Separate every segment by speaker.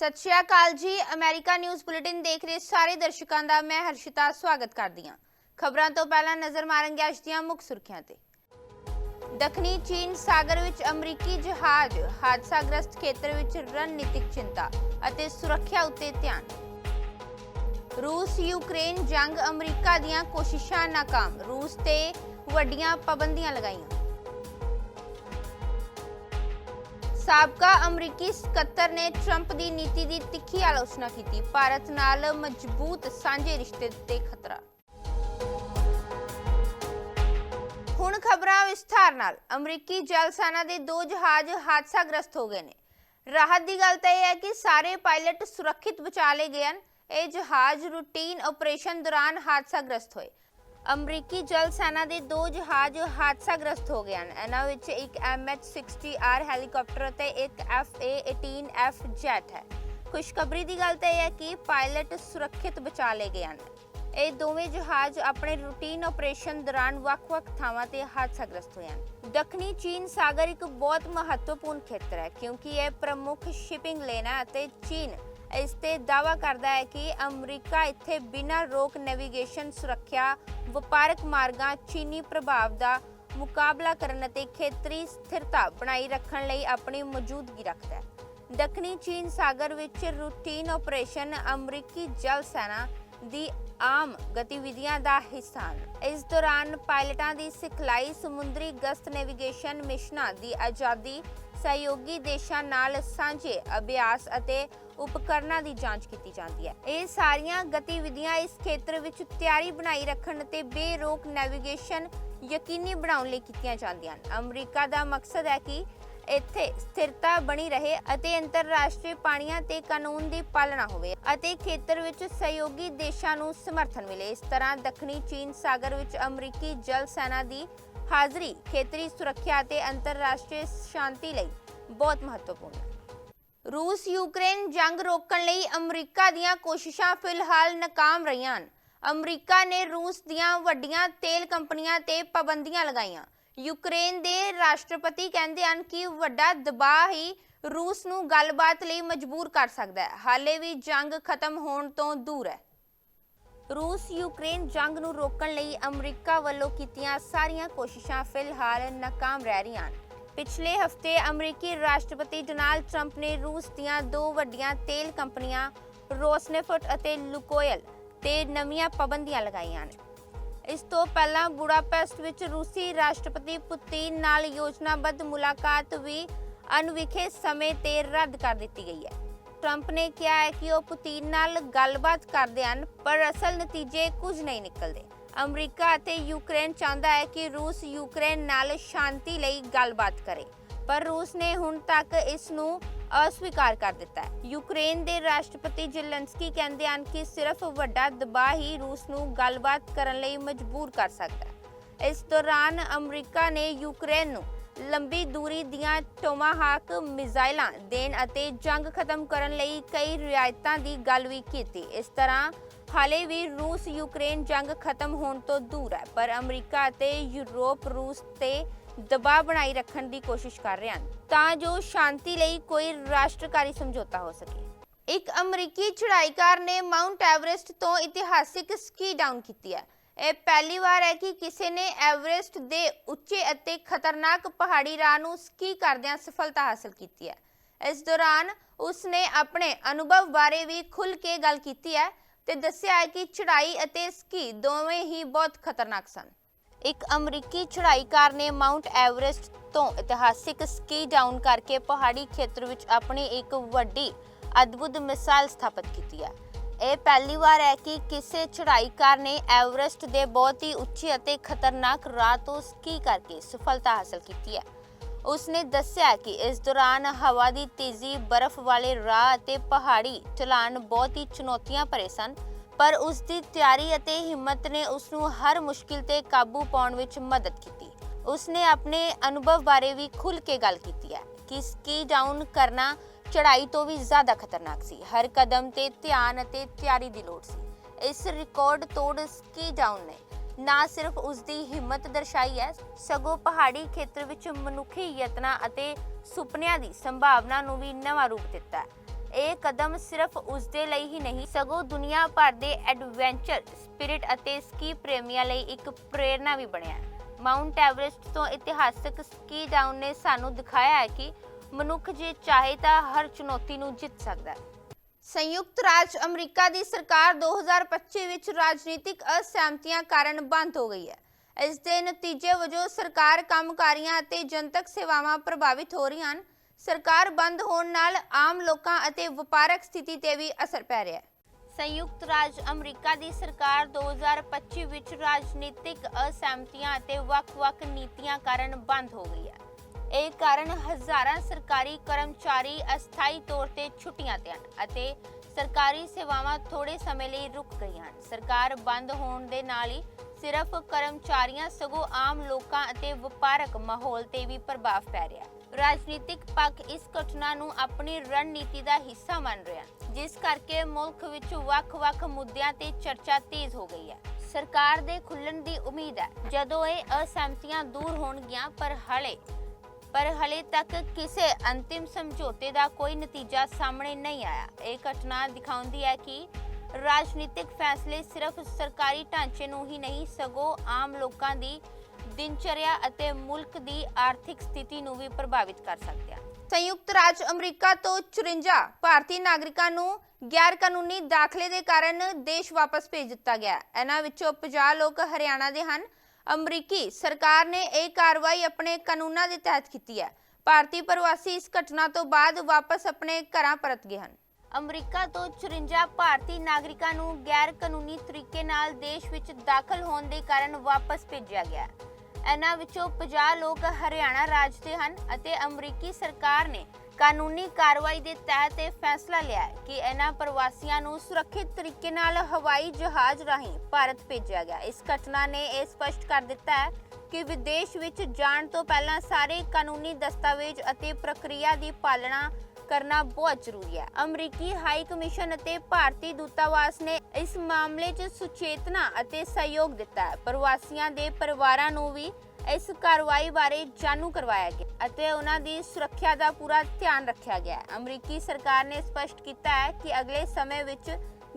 Speaker 1: ਸਤਿ ਸ਼੍ਰੀ ਅਕਾਲ ਜੀ। America news bulletin ਦੇਖ ਰਹੇ ਸਾਰੇ ਦਰਸ਼ਕਾਂ ਦਾ ਮੈਂ ਹਰਸ਼ਿਤਾ ਸਵਾਗਤ ਕਰਦੀ ਹਾਂ। ਖਬਰਾਂ ਤੋਂ ਪਹਿਲਾਂ ਨਜ਼ਰ ਮਾਰਾਂਗੇ ਅੱਜ ਦੀਆਂ ਮੁੱਖ ਸੁਰਖੀਆਂ ਤੇ। ਦੱਖਣੀ ਚੀਨ ਸਾਗਰ ਵਿੱਚ ਅਮਰੀਕੀ ਜਹਾਜ਼ ਹਾਦਸਾਗ੍ਰਸਤ ਖੇਤਰ ਵਿੱਚ ਰਣਨੀਤਿਕ ਚਿੰਤਾ ਅਤੇ ਸੁਰੱਖਿਆ ਉੱਤੇ ਧਿਆਨ। ਰੂਸ, ਯੂਕਰੇਨ ਜੰਗ ਅਮਰੀਕਾ ਦੀਆਂ ਕੋਸ਼ਿਸ਼ਾਂ ਨਾਕਾਮ। ਰੂਸ ਤੇ ਵੱਡੀਆਂ ਪਾਬੰਦੀਆਂ ਲਗਾਈਆਂ। ਸਾਬਕਾ ਅਮਰੀਕੀ ਸਕੱਤਰ ਨੇ ਟਰੰਪ ਦੀ ਨੀਤੀ ਦੀ ਤਿੱਖੀ ਆਲੋਚਨਾ ਕੀਤੀ। ਭਾਰਤ ਨਾਲ ਮਜ਼ਬੂਤ ਸਾਂਝੇ ਰਿਸ਼ਤੇ ਤੇ ਖਤਰਾ। ਹੁਣ ਖਬਰਾਂ ਵਿਸਥਾਰ ਨਾਲ। ਅਮਰੀਕੀ ਜਲ ਸੈਨਾ ਦੇ ਦੋ ਜਹਾਜ਼ ਹਾਦਸਾਗ੍ਰਸਤ ਹੋ ਗਏ ਨੇ। ਰਾਹਤ ਦੀ ਗੱਲ ਤਾਂ ਇਹ ਹੈ ਕਿ ਸਾਰੇ ਪਾਇਲਟ ਸੁਰੱਖਿਅਤ ਬਚਾ ਲਏ ਗਏ ਹਨ। ਇਹ ਜਹਾਜ਼ ਰੂਟੀਨ ਆਪਰੇਸ਼ਨ ਦੌਰਾਨ ਹਾਦਸਾਗ੍ਰਸਤ ਹੋਏ। ਅਮਰੀਕੀ ਜਲ ਸੈਨਾ ਦੇ ਦੋ ਜਹਾਜ਼ ਹਾਦਸਾਗ੍ਰਸਤ ਹੋ ਗਏ ਹਨ। ਇਹਨਾਂ ਵਿੱਚ ਇੱਕ MH-60R ਹੈਲੀਕਾਪਟਰ ਅਤੇ ਇੱਕ FA-18F ਜੈਟ ਹੈ। ਖੁਸ਼ਖਬਰੀ ਦੀ ਗੱਲ ਤਾਂ ਇਹ ਹੈ ਕਿ ਪਾਇਲਟ ਸੁਰੱਖਿਅਤ ਬਚਾ ਲਏ ਗਏ ਹਨ। ਇਹ ਦੋਵੇਂ ਜਹਾਜ਼ ਆਪਣੇ ਰੂਟੀਨ ਆਪਰੇਸ਼ਨ ਦੌਰਾਨ ਵੱਖ-ਵੱਖ ਥਾਵਾਂ ਤੇ ਹਾਦਸਾਗ੍ਰਸਤ ਹੋਏ ਹਨ। ਦੱਖਣੀ ਚੀਨ ਸਾਗਰ ਇੱਕ ਬਹੁਤ ਮਹੱਤਵਪੂਰਨ ਖੇਤਰ ਹੈ, ਕਿਉਂਕਿ ਇਹ ਪ੍ਰਮੁੱਖ ਸ਼ਿਪਿੰਗ ਲੈਣਾ ਅਤੇ ਚੀਨ ਇਸ ਤੇ ਦਾਅਵਾ ਕਰਦਾ ਹੈ ਕਿ ਅਮਰੀਕਾ ਇੱਥੇ ਬਿਨਾਂ ਰੋਕ ਨੈਵੀਗੇਸ਼ਨ ਸੁਰੱਖਿਆ, ਵਪਾਰਕ ਮਾਰਗਾਂ, ਚੀਨੀ ਪ੍ਰਭਾਵ ਦਾ ਮੁਕਾਬਲਾ ਕਰਨ ਅਤੇ ਖੇਤਰੀ ਸਥਿਰਤਾ ਬਣਾਈ ਰੱਖਣ ਲਈ ਆਪਣੀ ਮੌਜੂਦਗੀ ਰੱਖਦਾ ਹੈ। ਦੱਖਣੀ ਚੀਨ ਸਾਗਰ ਵਿੱਚ ਰੂਟੀਨ ਆਪਰੇਸ਼ਨ ਅਮਰੀਕੀ ਜਲ ਸੈਨਾ ਦੀ ਆਮ ਗਤੀਵਿਧੀਆਂ ਦਾ ਹਿੱਸਾ ਹਨ। ਇਸ ਦੌਰਾਨ ਪਾਇਲਟਾਂ ਦੀ ਸਿਖਲਾਈ, ਸਮੁੰਦਰੀ ਗਸ਼ਤ ਨੈਵੀਗੇਸ਼ਨ ਮਿਸ਼ਨਾਂ ਦੀ ਆਜ਼ਾਦੀ ਸਹਿਯੋਗੀ ਦੇਸ਼ਾਂ ਨਾਲ ਸਾਂਝੇ ਅਭਿਆਸ ਅਤੇ ਉਪਕਰਨਾਂ ਦੀ ਜਾਂਚ ਕੀਤੀ ਜਾਂਦੀ ਹੈ। ਇਹ ਸਾਰੀਆਂ ਗਤੀਵਿਧੀਆਂ ਇਸ ਖੇਤਰ ਵਿੱਚ ਤਿਆਰੀ ਬਣਾਈ ਰੱਖਣ ਅਤੇ ਬੇਰੋਕ ਨੈਵੀਗੇਸ਼ਨ ਯਕੀਨੀ ਬਣਾਉਣ ਲਈ ਕੀਤੀਆਂ ਜਾਂਦੀਆਂ ਹਨ। ਅਮਰੀਕਾ ਦਾ ਮਕਸਦ ਹੈ ਕਿ ਇੱਥੇ ਸਥਿਰਤਾ ਬਣੀ ਰਹੇ ਅਤੇ ਅੰਤਰਰਾਸ਼ਟਰੀ ਪਾਣੀਆਂ ਤੇ ਕਾਨੂੰਨ ਦੀ ਪਾਲਣਾ ਹੋਵੇ ਅਤੇ ਖੇਤਰ ਵਿੱਚ ਸਹਿਯੋਗੀ ਦੇਸ਼ਾਂ ਨੂੰ ਸਮਰਥਨ ਮਿਲੇ। ਇਸ ਤਰ੍ਹਾਂ ਦੱਖਣੀ ਚੀਨ ਸਾਗਰ ਵਿੱਚ ਅਮਰੀਕੀ ਜਲ ਸੈਨਾ ਦੀ ਹਾਜ਼ਰੀ ਖੇਤਰੀ ਸੁਰੱਖਿਆ ਅਤੇ ਅੰਤਰਰਾਸ਼ਟਰੀ ਸ਼ਾਂਤੀ ਲਈ ਬਹੁਤ ਮਹੱਤਵਪੂਰਨ। ਹੈ ਰੂਸ ਯੂਕਰੇਨ ਜੰਗ ਰੋਕਣ ਲਈ ਅਮਰੀਕਾ ਦੀਆਂ ਕੋਸ਼ਿਸ਼ਾਂ ਫਿਲਹਾਲ ਨਾਕਾਮ ਰਹੀਆਂ ਹਨ। ਅਮਰੀਕਾ ਨੇ ਰੂਸ ਦੀਆਂ ਵੱਡੀਆਂ ਤੇਲ ਕੰਪਨੀਆਂ ਤੇ ਪਾਬੰਦੀਆਂ ਲਗਾਈਆਂ। ਯੂਕਰੇਨ ਦੇ ਰਾਸ਼ਟਰਪਤੀ ਕਹਿੰਦੇ ਹਨ ਕਿ ਵੱਡਾ ਦਬਾਅ ਹੀ ਰੂਸ ਨੂੰ ਗੱਲਬਾਤ ਲਈ ਮਜਬੂਰ ਕਰ ਸਕਦਾ ਹੈ। ਹਾਲੇ ਵੀ ਜੰਗ ਖਤਮ ਹੋਣ ਤੋਂ ਦੂਰ ਹੈ। ਰੂਸ ਯੂਕਰੇਨ ਜੰਗ ਨੂੰ ਰੋਕਣ ਲਈ ਅਮਰੀਕਾ ਵੱਲੋਂ ਕੀਤੀਆਂ ਸਾਰੀਆਂ ਕੋਸ਼ਿਸ਼ਾਂ ਫਿਲਹਾਲ ਨਾਕਾਮ ਰਹਿ ਰਹੀਆਂ ਹਨ। ਪਿਛਲੇ ਹਫ਼ਤੇ ਅਮਰੀਕੀ ਰਾਸ਼ਟਰਪਤੀ ਡੋਨਾਲਡ ਟਰੰਪ ਨੇ ਰੂਸ ਦੀਆਂ ਦੋ ਵੱਡੀਆਂ ਤੇਲ ਕੰਪਨੀਆਂ ਰੋਸਨੇਫਟ ਅਤੇ ਲੁਕੋਇਲ ਤੇ ਨਵੀਆਂ ਪਾਬੰਦੀਆਂ ਲਗਾਈਆਂ ਨੇ ਇਸ ਤੋਂ ਪਹਿਲਾਂ ਬੁਡਾਪੈਸਟ ਵਿੱਚ ਰੂਸੀ ਰਾਸ਼ਟਰਪਤੀ ਪੁਤਿਨ ਨਾਲ ਯੋਜਨਾਬੱਧ ਮੁਲਾਕਾਤ ਵੀ ਅਣਵਿਖੇ ਸਮੇਂ ਤੇ ਰੱਦ ਕਰ ਦਿੱਤੀ ਗਈ ਹੈ। ਟਰੰਪ ਨੇ ਕਿਹਾ ਹੈ ਕਿ ਉਹ ਪੁਤਿਨ ਨਾਲ ਗੱਲਬਾਤ ਕਰਦੇ ਹਨ, ਪਰ ਅਸਲ ਨਤੀਜੇ ਕੁਝ ਨਹੀਂ ਨਿਕਲਦੇ। ਅਮਰੀਕਾ ਅਤੇ ਯੂਕਰੇਨ ਚਾਹੁੰਦਾ ਹੈ ਕਿ ਰੂਸ ਯੂਕਰੇਨ ਨਾਲ ਸ਼ਾਂਤੀ ਲਈ ਗੱਲਬਾਤ ਕਰੇ, ਪਰ ਰੂਸ ਨੇ ਹੁਣ ਤੱਕ ਇਸ ਨੂੰ ਅਸਵੀਕਾਰ ਕਰ ਦਿੱਤਾ ਹੈ। ਯੂਕਰੇਨ ਦੇ ਰਾਸ਼ਟਰਪਤੀ ਜ਼ੈਲੈਂਸਕੀ ਕਹਿੰਦੇ ਹਨ ਕਿ ਸਿਰਫ ਵੱਡਾ ਦਬਾਅ ਹੀ ਰੂਸ ਨੂੰ ਗੱਲਬਾਤ ਕਰਨ ਲਈ ਮਜਬੂਰ ਕਰ ਸਕਦਾ ਹੈ। ਇਸ ਦੌਰਾਨ ਅਮਰੀਕਾ ਨੇ ਯੂਕਰੇਨ ਨੂੰ ਲੰਬੀ ਦੂਰੀ ਦੀਆਂ ਟੋਮਾਹਾਕ ਮਿਜ਼ਾਈਲਾਂ ਦੇਣ ਅਤੇ ਜੰਗ ਖਤਮ ਕਰਨ ਲਈ ਕਈ ਰਿਆਇਤਾਂ ਦੀ ਗੱਲ ਵੀ ਕੀਤੀ। ਇਸ ਤਰ੍ਹਾਂ ਹਾਲੇ ਵੀ ਰੂਸ ਯੂਕਰੇਨ ਜੰਗ ਖਤਮ ਹੋਣ ਤੋਂ ਦੂਰ ਹੈ, ਪਰ ਅਮਰੀਕਾ ਅਤੇ ਯੂਰਪ ਰੂਸ ਤੇ ਦਬਾਅ ਬਣਾਈ ਰੱਖਣ ਦੀ ਕੋਸ਼ਿਸ਼ ਕਰ ਰਹੇ ਹਨ, ਤਾਂ ਜੋ ਸ਼ਾਂਤੀ ਲਈ ਕੋਈ ਰਾਸ਼ਟਰਕਾਰੀ ਸਮਝੌਤਾ ਹੋ ਸਕੇ। ਇੱਕ ਅਮਰੀਕੀ ਚੜ੍ਹਾਈਕਾਰ ਨੇ ਮਾਊਂਟ ਐਵਰੈਸਟ ਤੋਂ ਇਤਿਹਾਸਿਕ ਸਕੀ ਡਾਊਨ ਕੀਤੀ ਹੈ। ਇਹ ਪਹਿਲੀ ਵਾਰ ਹੈ ਕਿ ਕਿਸੇ ਨੇ ਐਵਰੈਸਟ ਦੇ ਉੱਚੇ ਅਤੇ ਖਤਰਨਾਕ ਪਹਾੜੀ ਰਾਹ ਨੂੰ ਸਕੀ ਕਰਦਿਆਂ ਸਫਲਤਾ ਹਾਸਲ ਕੀਤੀ ਹੈ। ਇਸ ਦੌਰਾਨ ਉਸ ਨੇ ਆਪਣੇ ਅਨੁਭਵ ਬਾਰੇ ਵੀ ਖੁੱਲ੍ਹ ਕੇ ਗੱਲ ਕੀਤੀ ਹੈ ਤੇ ਦੱਸਿਆ ਹੈ ਕਿ ਚੜ੍ਹਾਈ ਅਤੇ ਸਕੀ ਦੋਵੇਂ ਹੀ ਬਹੁਤ ਖਤਰਨਾਕ ਸਨ। ਇੱਕ ਅਮਰੀਕੀ ਚੜ੍ਹਾਈਕਾਰ ਨੇ ਮਾਊਂਟ ਐਵਰੈਸਟ ਤੋਂ ਇਤਿਹਾਸਿਕ ਸਕੀ ਡਾਊਨ ਕਰਕੇ ਪਹਾੜੀ ਖੇਤਰ ਵਿੱਚ ਆਪਣੀ ਇੱਕ ਵੱਡੀ, ਅਦਭੁਤ ਮਿਸਾਲ ਸਥਾਪਿਤ ਕੀਤੀ ਹੈ। ਇਹ ਪਹਿਲੀ ਵਾਰ ਹੈ ਕਿ ਕਿਸੇ ਚੜ੍ਹਾਈਕਾਰ ਨੇ ਐਵਰੈਸਟ ਦੇ ਬਹੁਤ ਹੀ ਉੱਚੇ ਅਤੇ ਖਤਰਨਾਕ ਰਾਹ ਤੋਂ ਸਕੀ ਕਰਕੇ ਸਫਲਤਾ ਹਾਸਲ ਕੀਤੀ ਹੈ। ਉਸਨੇ ਦੱਸਿਆ ਕਿ ਇਸ ਦੌਰਾਨ ਹਵਾ ਦੀ ਤੇਜ਼ੀ, ਬਰਫ਼ ਵਾਲੇ ਰਾਹ ਅਤੇ ਪਹਾੜੀ ਢਲਾਨ ਬਹੁਤ ਹੀ ਚੁਣੌਤੀਆਂ ਭਰੇ ਸਨ, ਪਰ ਉਸ ਦੀ ਤਿਆਰੀ ਅਤੇ ਹਿੰਮਤ ਨੇ ਉਸ ਨੂੰ ਹਰ ਮੁਸ਼ਕਿਲ ਤੇ ਕਾਬੂ ਪਾਉਣ ਵਿੱਚ ਮਦਦ ਕੀਤੀ। ਉਸਨੇ ਆਪਣੇ ਅਨੁਭਵ ਬਾਰੇ ਵੀ ਖੁੱਲ੍ਹ ਕੇ ਗੱਲ ਕੀਤੀ ਹੈ ਕਿ ਸਕੀ ਡਾਊਨ ਕਰਨਾ ਚੜਾਈ ਤੋਂ ਵੀ ਜ਼ਿਆਦਾ ਖਤਰਨਾਕ ਸੀ। ਹਰ ਕਦਮ ਤੇ ਧਿਆਨ ਅਤੇ ਤਿਆਰੀ ਦੀ ਲੋੜ ਸੀ। ਇਸ ਰਿਕਾਰਡ ਤੋੜ ਸਕੀ ਡਾਊਨ ਨੇ। ਨਾ ਸਿਰਫ ਉਸ ਦੀ ਹਿੰਮਤ ਦਰਸਾਈ ਹੈ ਸਗੋਂ ਪਹਾੜੀ ਖੇਤਰ ਵਿੱਚ ਮਨੁੱਖੀ ਯਤਨਾਂ ਅਤੇ ਸੁਪਨਿਆਂ ਦੀ ਸੰਭਾਵਨਾ ਨੂੰ ਵੀ ਨਵਾਂ ਰੂਪ ਦਿੱਤਾ ਇਹ ਕਦਮ ਸਿਰਫ ਉਸ ਦੇ ਲਈ ਹੀ ਨਹੀਂ, ਸਗੋਂ ਦੁਨੀਆ ਭਰ ਦੇ ਐਡਵੈਂਚਰ, ਸਪਿਰਿਟ ਅਤੇ ਸਕੀ ਪ੍ਰੇਮੀਆਂ ਲਈ ਇੱਕ ਪ੍ਰੇਰਣਾ ਵੀ ਬਣਿਆ। ਹੈ। ਮਾਊਂਟ ਐਵਰੈਸਟ ਤੋਂ ਇਤਿਹਾਸਕ ਸਕੀ ਡਾਊਨ ਨੇ ਸਾਨੂੰ ਦਿਖਾਇਆ ਹੈ ਕਿ ਮਨੁੱਖ ਜੇ ਚਾਹੇ ਤਾਂ ਹਰ ਚੁਣੌਤੀ ਨੂੰ ਜਿੱਤ ਸਕਦਾ ਹੈ। ਸੰਯੁਕਤ ਰਾਜ ਅਮਰੀਕਾ ਦੀ ਸਰਕਾਰ 2025 ਵਿੱਚ ਰਾਜਨੀਤਿਕ ਅਸਹਿਮਤੀਆਂ ਕਾਰਨ ਬੰਦ ਹੋ ਗਈ ਹੈ। ਇਸ ਦੇ ਨਤੀਜੇ ਵਜੋਂ ਸਰਕਾਰ ਕੰਮਕਾਰੀਆਂ ਅਤੇ ਜਨਤਕ ਸੇਵਾਵਾਂ ਪ੍ਰਭਾਵਿਤ ਹੋ ਰਹੀਆਂ ਹਨ। ਸਰਕਾਰ ਬੰਦ ਹੋਣ ਨਾਲ ਆਮ ਲੋਕਾਂ ਅਤੇ ਵਪਾਰਕ ਸਥਿਤੀ ਤੇ ਵੀ ਅਸਰ ਪੈ ਰਿਹਾ ਹੈ। ਸੰਯੁਕਤ ਰਾਜ ਅਮਰੀਕਾ ਦੀ ਸਰਕਾਰ 2025 ਵਿੱਚ ਰਾਜਨੀਤਿਕ ਅਸਹਿਮਤੀਆਂ ਅਤੇ ਵੱਖ-ਵੱਖ ਨੀਤੀਆਂ ਕਾਰਨ ਬੰਦ ਹੋ ਗਈ ਹੈ। ਇਹ ਕਾਰਨ ਹਜ਼ਾਰਾਂ ਸਰਕਾਰੀ ਕਰਮਚਾਰੀ ਅਸਥਾਈ ਤੌਰ ਤੇ ਛੁੱਟੀਆਂ ਤੇ ਹਨ ਅਤੇ ਸਰਕਾਰੀ ਸੇਵਾਵਾਂ ਥੋੜੇ ਸਮੇਂ ਲਈ ਰੁਕ ਗਈਆਂ ਹਨ। ਸਰਕਾਰ ਬੰਦ ਹੋਣ ਦੇ ਨਾਲ ਹੀ ਸਿਰਫ ਕਰਮਚਾਰੀਆਂ ਸਗੋਂ ਆਮ ਲੋਕਾਂ ਅਤੇ ਵਪਾਰਕ ਮਾਹੌਲ ਤੇ ਵੀ ਪ੍ਰਭਾਵ ਪੈ ਰਿਹਾ ਹੈ। ਰਾਜਨੀਤਿਕ ਪੱਖ ਇਸ ਘਟਨਾ ਨੂੰ ਆਪਣੀ ਰਣਨੀਤੀ ਦਾ ਹਿੱਸਾ ਮੰਨ ਰਿਹਾ ਜਿਸ ਕਰਕੇ ਮੁਲਕ ਵਿੱਚ ਵੱਖ-ਵੱਖ ਮੁੱਦਿਆਂ ਤੇ ਚਰਚਾ ਤੇਜ਼ ਹੋ ਗਈ ਹੈ। ਸਰਕਾਰ ਦੇ ਖੁੱਲਣ ਦੀ ਉਮੀਦ ਹੈ, ਜਦੋਂ ਇਹ ਅਸਹਿਮਤੀਆਂ ਦੂਰ ਹੋਣਗੀਆਂ, ਪਰ ਹਲੇ ਪਰ ਹਲੇ ਤੱਕ ਕਿਸੇ ਅੰਤਿਮ ਸਮਝੌਤੇ ਦਾ ਕੋਈ ਨਤੀਜਾ ਸਾਹਮਣੇ ਨਹੀਂ ਆਇਆ। ਇਹ ਘਟਨਾ ਦਿਖਾਉਂਦੀ ਹੈ ਕਿ ਰਾਜਨੀਤਿਕ ਫੈਸਲੇ ਸਿਰਫ ਸਰਕਾਰੀ ਢਾਂਚੇ ਨੂੰ ਹੀ ਨਹੀਂ, ਸਗੋਂ ਆਮ ਲੋਕਾਂ ਦੀ ਦਿਨਚਰਿਆ ਅਤੇ ਮੁਲਕ ਦੀ ਆਰਥਿਕ ਸਥਿਤੀ ਨੂੰ ਵੀ ਪ੍ਰਭਾਵਿਤ ਕਰ ਸਕਦੇ ਹਨ ਸੰਯੁਕਤ ਰਾਜ ਅਮਰੀਕਾ ਤੋਂ 54 ਭਾਰਤੀ ਨਾਗਰਿਕਾਂ ਨੂੰ ਗੈਰ ਕਾਨੂੰਨੀ ਦਾਖਲੇ ਦੇ ਕਾਰਨ ਦੇਸ਼ ਵਾਪਸ ਭੇਜ ਦਿੱਤਾ ਗਿਆ ਇਹਨਾਂ ਵਿੱਚੋਂ 50 ਲੋਕ ਹਰਿਆਣਾ ਦੇ ਹਨ ਅਮਰੀਕੀ ਸਰਕਾਰ ਨੇ ਇਹ ਕਾਰਵਾਈ ਆਪਣੇ ਕਾਨੂੰਨਾਂ ਦੇ ਤਹਿਤ ਕੀਤੀ ਹੈ। ਭਾਰਤੀ ਪ੍ਰਵਾਸੀ ਇਸ ਘਟਨਾ ਤੋਂ ਬਾਅਦ ਵਾਪਸ ਆਪਣੇ ਘਰਾਂ ਪਰਤ ਗਏ ਹਨ। ਅਮਰੀਕਾ ਤੋਂ 54 ਭਾਰਤੀ ਨਾਗਰਿਕਾਂ ਨੂੰ ਗੈਰ ਕਾਨੂੰਨੀ ਤਰੀਕੇ ਨਾਲ ਦੇਸ਼ ਵਿੱਚ ਦਾਖਲ ਹੋਣ ਦੇ ਕਾਰਨ ਵਾਪਸ ਭੇਜਿਆ ਗਿਆ ਇਹਨਾਂ ਵਿੱਚੋਂ 50 ਲੋਕ ਹਰਿਆਣਾ ਰਾਜ ਦੇ ਹਨ ਅਤੇ ਅਮਰੀਕੀ ਸਰਕਾਰ ਨੇ ਕਾਨੂੰਨੀ ਕਾਰਵਾਈ ਦੇ ਤਹਿਤ ਇਹ ਫੈਸਲਾ ਲਿਆ ਹੈ ਕਿ ਇਹਨਾਂ ਪ੍ਰਵਾਸੀਆਂ ਨੂੰ ਸੁਰੱਖਿਅਤ ਤਰੀਕੇ ਨਾਲ ਹਵਾਈ ਜਹਾਜ਼ ਰਾਹੀਂ ਭਾਰਤ ਭੇਜਿਆ ਗਿਆ। ਇਸ ਘਟਨਾ ਨੇ ਇਹ ਸਪਸ਼ਟ ਕਰ ਦਿੱਤਾ ਹੈ ਕਿ ਵਿਦੇਸ਼ ਵਿੱਚ ਜਾਣ ਤੋਂ ਪਹਿਲਾਂ ਸਾਰੇ ਕਾਨੂੰਨੀ ਦਸਤਾਵੇਜ਼ ਅਤੇ ਪ੍ਰਕਿਰਿਆ ਦੀ ਪਾਲਣਾ ਕਰਨਾ ਬਹੁਤ ਜ਼ਰੂਰੀ ਹੈ। ਅਮਰੀਕੀ ਹਾਈ ਕਮਿਸ਼ਨ ਅਤੇ ਭਾਰਤੀ ਦੂਤਾਵਾਸ ਨੇ ਇਸ ਮਾਮਲੇ 'ਚ ਸੁਚੇਤਨਾ ਅਤੇ ਸਹਿਯੋਗ ਦਿੱਤਾ ਹੈ। ਪ੍ਰਵਾਸੀਆਂ ਦੇ ਪਰਿਵਾਰਾਂ ਨੂੰ ਵੀ ਇਸ ਕਾਰਵਾਈ ਬਾਰੇ ਜਾਣੂ ਕਰਵਾਇਆ ਗਿਆ ਅਤੇ ਉਹਨਾਂ ਦੀ ਸੁਰੱਖਿਆ ਦਾ ਪੂਰਾ ਧਿਆਨ ਰੱਖਿਆ ਗਿਆ। ਅਮਰੀਕੀ ਸਰਕਾਰ ਨੇ ਸਪਸ਼ਟ ਕੀਤਾ ਹੈ ਕਿ ਅਗਲੇ ਸਮੇਂ ਵਿੱਚ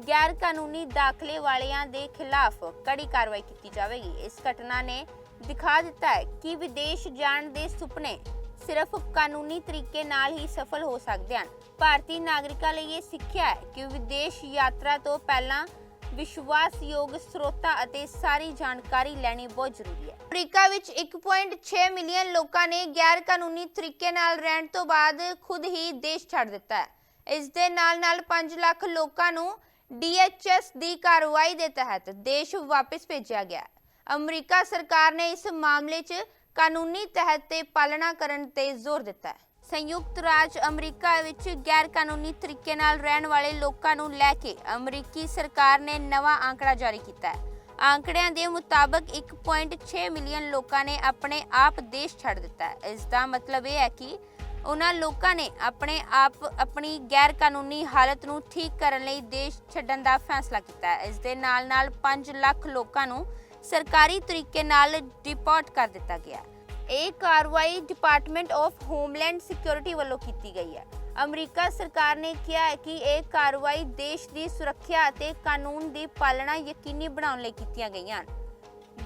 Speaker 1: ਗੈਰ ਕਾਨੂੰਨੀ ਦਾਖਲੇ ਵਾਲਿਆਂ ਦੇ ਖਿਲਾਫ ਕੜੀ ਕਾਰਵਾਈ ਕੀਤੀ ਜਾਵੇਗੀ। ਇਸ ਘਟਨਾ ਨੇ ਦਿਖਾ ਦਿੱਤਾ ਹੈ ਕਿ ਵਿਦੇਸ਼ ਜਾਣ ਦੇ ਸੁਪਨੇ ਸਿਰਫ ਕਾਨੂੰਨੀ ਤਰੀਕੇ ਨਾਲ ਹੀ ਸਫਲ ਹੋ ਸਕਦੇ ਹਨ। ਭਾਰਤੀ ਨਾਗਰਿਕਾਂ ਲਈ ਇਹ ਸਿੱਖਿਆ ਹੈ ਕਿ ਵਿਦੇਸ਼ ਯਾਤਰਾ ਤੋਂ ਪਹਿਲਾਂ ਵਿਸ਼ਵਾਸਯੋਗ ਸਰੋਤਾਂ ਅਤੇ ਸਾਰੀ ਜਾਣਕਾਰੀ ਲੈਣੀ ਬਹੁਤ ਜ਼ਰੂਰੀ ਹੈ। ਅਮਰੀਕਾ ਵਿੱਚ 1.6 ਮਿਲੀਅਨ ਲੋਕਾਂ ਨੇ ਗੈਰ ਕਾਨੂੰਨੀ ਤਰੀਕੇ ਨਾਲ ਰਹਿਣ ਤੋਂ ਬਾਅਦ ਖੁਦ ਹੀ ਦੇਸ਼ ਛੱਡ ਦਿੱਤਾ ਹੈ। ਇਸ ਦੇ ਨਾਲ ਨਾਲ 5 ਲੱਖ ਲੋਕਾਂ ਨੂੰ DHS ਦੀ ਕਾਰਵਾਈ ਦੇ ਤਹਿਤ ਦੇਸ਼ ਵਾਪਸ ਭੇਜਿਆ ਗਿਆ ਅਮਰੀਕਾ ਸਰਕਾਰ ਨੇ ਇਸ ਮਾਮਲੇ 'ਚ ਕਾਨੂੰਨੀ ਤਹਿਤ ਤੇ ਪਾਲਣਾ ਕਰਨ ਤੇ ਜ਼ੋਰ ਦਿੱਤਾ ਹੈ। ਸੰਯੁਕਤ ਰਾਜ ਅਮਰੀਕਾ ਵਿੱਚ ਗੈਰ ਕਾਨੂੰਨੀ ਤਰੀਕੇ ਨਾਲ ਰਹਿਣ ਵਾਲੇ ਲੋਕਾਂ ਨੂੰ ਲੈ ਕੇ ਅਮਰੀਕੀ ਸਰਕਾਰ ਨੇ ਨਵਾਂ ਆંકੜਾ ਜਾਰੀ ਕੀਤਾ ਹੈ। ਆંકੜਿਆਂ ਦੇ ਮੁਤਾਬਕ 1.6 ਮਿਲੀਅਨ ਲੋਕਾਂ ਨੇ ਆਪਣੇ ਆਪ ਦੇਸ਼ ਛੱਡ ਦਿੱਤਾ ਹੈ। ਇਸ ਦਾ ਮਤਲਬ ਇਹ ਹੈ ਕਿ ਉਹਨਾਂ ਲੋਕਾਂ ਨੇ ਆਪਣੇ ਆਪ ਆਪਣੀ ਗੈਰ ਕਾਨੂੰਨੀ ਹਾਲਤ ਨੂੰ ਠੀਕ ਕਰਨ ਲਈ ਦੇਸ਼ ਛੱਡਣ ਦਾ ਫੈਸਲਾ ਕੀਤਾ ਹੈ। ਇਸ ਦੇ ਨਾਲ ਨਾਲ 5 ਲੱਖ ਲੋਕਾਂ ਨੂੰ ਸਰਕਾਰੀ ਤਰੀਕੇ ਨਾਲ ਡਿਪੋਰਟ ਕਰ ਦਿੱਤਾ ਗਿਆ ਹੈ। ਇਹ ਕਾਰਵਾਈ ਡਿਪਾਰਟਮੈਂਟ ਆਫ ਹੋਮਲੈਂਡ ਸਿਕਿਉਰਿਟੀ ਵੱਲੋਂ ਕੀਤੀ ਗਈ ਹੈ। ਅਮਰੀਕਾ ਸਰਕਾਰ ਨੇ ਕਿਹਾ ਹੈ ਕਿ ਇਹ ਕਾਰਵਾਈ ਦੇਸ਼ ਦੀ ਸੁਰੱਖਿਆ ਅਤੇ ਕਾਨੂੰਨ ਦੀ ਪਾਲਣਾ ਯਕੀਨੀ ਬਣਾਉਣ ਲਈ ਕੀਤੀਆਂ ਗਈਆਂ ਹਨ।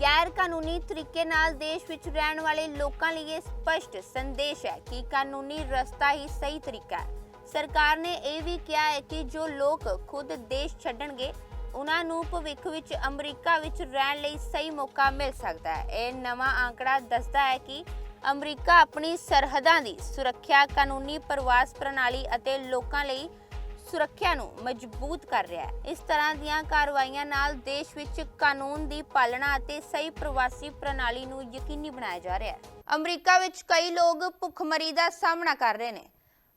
Speaker 1: ਗੈਰ ਕਾਨੂੰਨੀ ਤਰੀਕੇ ਨਾਲ ਦੇਸ਼ ਵਿੱਚ ਰਹਿਣ ਵਾਲੇ ਲੋਕਾਂ ਲਈ ਇਹ ਸਪਸ਼ਟ ਸੰਦੇਸ਼ ਹੈ ਕਿ ਕਾਨੂੰਨੀ ਰਸਤਾ ਹੀ ਸਹੀ ਤਰੀਕਾ ਹੈ। ਸਰਕਾਰ ਨੇ ਇਹ ਵੀ ਕਿਹਾ ਹੈ ਕਿ ਜੋ ਲੋਕ ਖੁਦ ਦੇਸ਼ ਛੱਡਣਗੇ ਉਹਨਾਂ ਨੂੰ ਭਵਿੱਖ ਵਿੱਚ ਅਮਰੀਕਾ ਵਿੱਚ ਰਹਿਣ ਲਈ ਸਹੀ ਮੌਕਾ ਮਿਲ ਸਕਦਾ ਹੈ। ਇਹ ਨਵਾਂ ਆંકੜਾ ਦੱਸਦਾ ਹੈ ਕਿ ਅਮਰੀਕਾ ਆਪਣੀ ਸਰਹੱਦਾਂ ਦੀ ਸੁਰੱਖਿਆ, ਕਾਨੂੰਨੀ ਪ੍ਰਵਾਸ ਪ੍ਰਣਾਲੀ ਅਤੇ ਲੋਕਾਂ ਲਈ ਸੁਰੱਖਿਆ ਨੂੰ ਮਜ਼ਬੂਤ ਕਰ ਰਿਹਾ ਹੈ। ਇਸ ਤਰ੍ਹਾਂ ਦੀਆਂ ਕਾਰਵਾਈਆਂ ਨਾਲ ਦੇਸ਼ ਵਿੱਚ ਕਾਨੂੰਨ ਦੀ ਪਾਲਣਾ ਅਤੇ ਸਹੀ ਪ੍ਰਵਾਸੀ ਪ੍ਰਣਾਲੀ ਨੂੰ ਯਕੀਨੀ ਬਣਾਇਆ ਜਾ ਰਿਹਾ ਹੈ। ਅਮਰੀਕਾ ਵਿੱਚ ਕਈ ਲੋਕ ਭੁੱਖਮਰੀ ਦਾ ਸਾਹਮਣਾ ਕਰ ਰਹੇ ਨੇ।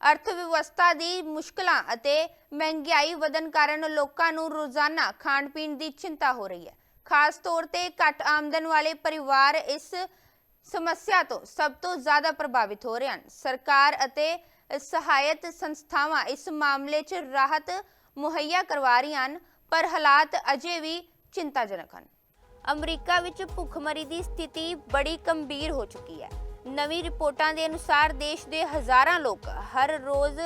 Speaker 1: ਅਰਥ ਵਿਵਸਥਾ ਦੀ ਮੁਸ਼ਕਲਾਂ ਅਤੇ ਮਹਿੰਗਾਈ ਵਧਣ ਕਾਰਨ ਲੋਕਾਂ ਨੂੰ ਰੋਜ਼ਾਨਾ ਖਾਣ ਪੀਣ ਦੀ ਚਿੰਤਾ ਹੋ ਰਹੀ ਹੈ। ਖਾਸ ਤੌਰ ਤੇ ਘੱਟ ਆਮਦਨ ਵਾਲੇ ਪਰਿਵਾਰ ਇਸ ਸਮੱਸਿਆ ਤੋਂ ਸਭ ਤੋਂ ਜ਼ਿਆਦਾ ਪ੍ਰਭਾਵਿਤ ਹੋ ਰਹੇ ਹਨ। ਸਰਕਾਰ ਅਤੇ ਸਹਾਇਤ ਸੰਸਥਾਵਾਂ ਇਸ ਮਾਮਲੇ 'ਚ ਰਾਹਤ ਮੁਹੱਈਆ ਕਰਵਾ ਰਹੀਆਂ ਹਨ, ਪਰ ਹਾਲਾਤ ਅਜੇ ਵੀ ਚਿੰਤਾਜਨਕ ਹਨ। ਅਮਰੀਕਾ ਵਿੱਚ ਭੁੱਖਮਰੀ ਦੀ ਸਥਿਤੀ ਬੜੀ ਗੰਭੀਰ ਹੋ ਚੁੱਕੀ ਹੈ। ਨਵੀਂ ਰਿਪੋਰਟਾਂ ਦੇ ਅਨੁਸਾਰ ਦੇਸ਼ ਦੇ ਹਜ਼ਾਰਾਂ ਲੋਕ ਹਰ ਰੋਜ਼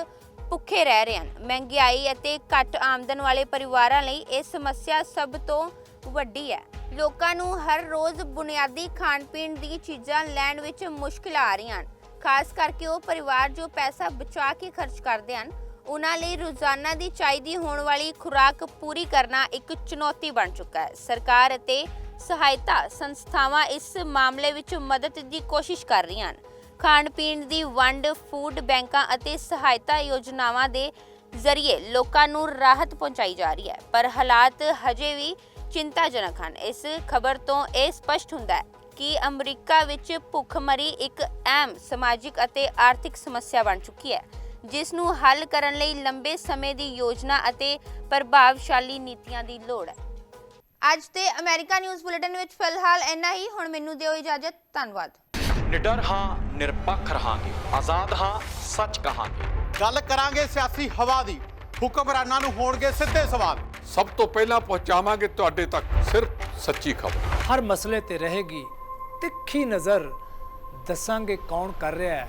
Speaker 1: ਭੁੱਖੇ ਰਹਿ ਰਹੇ ਹਨ। ਮਹਿੰਗਾਈ ਅਤੇ ਘੱਟ ਆਮਦਨ ਵਾਲੇ ਪਰਿਵਾਰਾਂ ਲਈ ਇਹ ਸਮੱਸਿਆ ਸਭ ਤੋਂ ਵੱਡੀ ਹੈ। ਲੋਕਾਂ ਨੂੰ ਹਰ ਰੋਜ਼ ਬੁਨਿਆਦੀ ਖਾਣ ਪੀਣ ਦੀ ਚੀਜ਼ਾਂ ਲੈਣ ਵਿੱਚ ਮੁਸ਼ਕਿਲ ਆ ਰਹੀਆਂ ਹਨ। ਖਾਸ ਕਰਕੇ ਉਹ ਪਰਿਵਾਰ ਜੋ ਪੈਸਾ ਬਚਾ ਕੇ ਖਰਚ ਕਰਦੇ ਹਨ, ਉਹਨਾਂ ਲਈ ਰੋਜ਼ਾਨਾ ਦੀ ਚਾਹੀਦੀ ਹੋਣ ਵਾਲੀ ਖੁਰਾਕ ਪੂਰੀ ਕਰਨਾ ਇੱਕ ਚੁਣੌਤੀ ਬਣ ਚੁੱਕਾ ਹੈ। ਸਰਕਾਰ ਅਤੇ ਸਹਾਇਤਾ ਸੰਸਥਾਵਾਂ ਇਸ ਮਾਮਲੇ ਵਿੱਚ ਮਦਦ ਦੀ ਕੋਸ਼ਿਸ਼ ਕਰ ਰਹੀਆਂ ਹਨ। ਖਾਣ ਪੀਣ ਦੀ ਵੰਡ, ਫੂਡ ਬੈਂਕਾਂ ਅਤੇ ਸਹਾਇਤਾ ਯੋਜਨਾਵਾਂ ਦੇ ਜ਼ਰੀਏ ਲੋਕਾਂ ਨੂੰ ਰਾਹਤ ਪਹੁੰਚਾਈ ਜਾ ਰਹੀ ਹੈ, ਪਰ ਹਾਲਾਤ ਹਜੇ ਵੀ ਚਿੰਤਾਜਨਕ ਹਨ। ਇਸ ਖਬਰ ਤੋਂ ਇਹ ਸਪਸ਼ਟ ਹੁੰਦਾ ਹੈ ਕਿ ਅਮਰੀਕਾ ਵਿੱਚ ਭੁੱਖਮਰੀ ਇੱਕ ਅਹਿਮ ਸਮਾਜਿਕ ਅਤੇ ਆਰਥਿਕ ਸਮੱਸਿਆ ਬਣ ਚੁੱਕੀ ਹੈ, ਜਿਸ ਨੂੰ ਹੱਲ ਕਰਨ ਲਈ ਲੰਬੇ ਸਮੇਂ ਦੀ ਯੋਜਨਾ ਅਤੇ ਪ੍ਰਭਾਵਸ਼ਾਲੀ ਨੀਤੀਆਂ ਦੀ ਲੋੜ ਹੈ। ਅੱਜ ਤੇ ਅਮਰੀਕਾ ਨਿਊਜ਼ ਬੁਲੇਟਿਨ ਵਿੱਚ ਫਿਲਹਾਲ ਇੰਨਾ ਹੀ। ਹੁਣ ਮੈਨੂੰ ਦਿਓ ਇਜਾਜ਼ਤ। ਧੰਨਵਾਦ।
Speaker 2: ਨਿਡਰ ਹਾਂ ਨਿਰਪੱਖ ਰਹਾਂਗੇ। ਆਜ਼ਾਦ ਹਾਂ ਸੱਚ ਕਹਾਂਗੇ।
Speaker 3: ਗੱਲ ਕਰਾਂਗੇ ਸਿਆਸੀ ਹਵਾ ਦੀ। ਹੁਕਮਰਾਨਾਂ ਨੂੰ ਹੋਣਗੇ ਸਿੱਧੇ ਸਵਾਲ।
Speaker 4: ਸਭ ਤੋਂ ਪਹਿਲਾਂ ਪਹੁੰਚਾਵਾਂਗੇ ਤੁਹਾਡੇ ਤੱਕ ਸਿਰਫ ਸੱਚੀ ਖਬਰ।
Speaker 5: ਹਰ ਮਸਲੇ ਤੇ ਰਹੇਗੀ ਤਿੱਖੀ ਨਜ਼ਰ। ਦੱਸਾਂਗੇ ਕੌਣ ਕਰ ਰਿਹਾ ਹੈ।